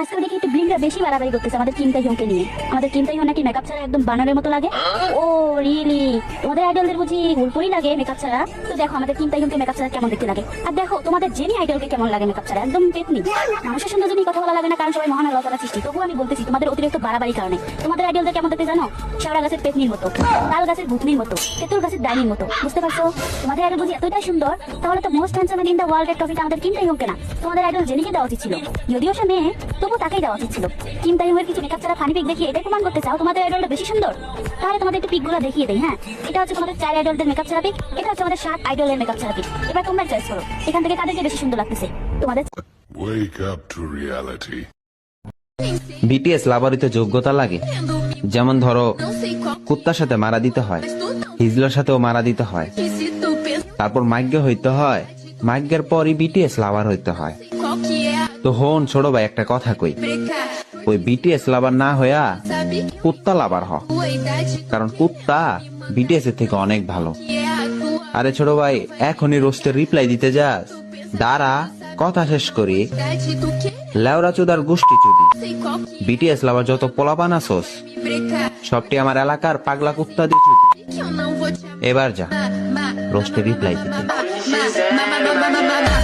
আজকাল দেখি একটু ব্লিংরা বেশি বাড়াবাড়ি করতেছে আমাদের কিম তাইহংকে নিয়ে। আমাদের কিম তাইহং নাকি মেকআপ ছাড়া একদম বানারের মতো লাগে? ও রিয়েলি তোমাদের আইডলদের বুঝি উল্পুরি লাগে মেকআপ ছাড়া। তো দেখো, আমাদের কিম তাইহংকে মেকআপ ছাড়া কেমন দেখতে লাগে? আর দেখো, তোমাদের জেনি আইডলকে কেমন লাগে মেকআপ ছাড়া? একদম পেতনি মানুষের সঙ্গে যদি কথা বলা লাগে না, কারণ সবাই মহান আল্লাহ সৃষ্টি। তবুও আমি বলতেছি, তোমাদের অতিরিক্ত বাড়াবাড়ি কারণে। তোমাদের আইডলদের কেমন দেখতে জানো? শেওড়া গাছের পেতনির মতো তাল গাছের ভুতনির মতো, তেঁতুল গাছের ডাইনির মতো। বুঝতে পারছ? তোমাদের আইডল বুঝি এতটাই সুন্দর, তাহলে তো most handsome in the world এর ট্রফিটা আমাদের কিম তাইহংকে না। তোমাদের আইডল জেনিকে দেওয়া উচিত ছিল। যদিও সে মেয়ে তবু তাকেই দেওয়া উচিত ছিল। কিম তাইহংয়ের কিছু মেকআপ ছাড়া ফানি পিক দেখিয়ে এটাই প্রমাণ করতে চাও তোমাদের আইডলটা বেশি সুন্দর। তাহলে তোমাদের একটু পিকগুলো দেখিয়ে দেই হ্যাঁ? এটা হচ্ছে তোমাদের চার আইডলদের মেকআপ ছাড়া পিক এটা হচ্ছে আমাদের সাত আইডলের মেকআপ ছাড়া পিক এবার তোমরা চয়েস করো। এখান থেকে কাদেরকে বেশি সুন্দর লাগতেছে? তোমাদের Wake up to reality. BTS লাভারিতে যোগ্যতা লাগে। যেমন ধরো কুত্তার সাথে মারা দিতে হয় হিজলার সাথেও মারা দিতে হয় তারপর মাগ্য হইতে হয়। মাগ্যের পরই বিটিএস লাভার হইতে হয়। তো হন, ছোট ভাই, একটা কথা কই। ওই বিটিএস লাভার না হইয়া কুত্তা লাভার হ। কারণ কুত্তা বিটিএস এর থেকে অনেক ভালো। আরে ছোট ভাই, এখনই রোস্টের রিপ্লাই দিতে যাস। দাঁড়া, কথা শেষ করি। লেওরা চোদার গোষ্ঠী sei বিটিএস লাভার যত পোলাপান আসোস, সবটি আমার এলাকার পাগলা কুত্তা দিয়ে চুদি। এবার যা. রোস্টে রিপ্লাই দিতে।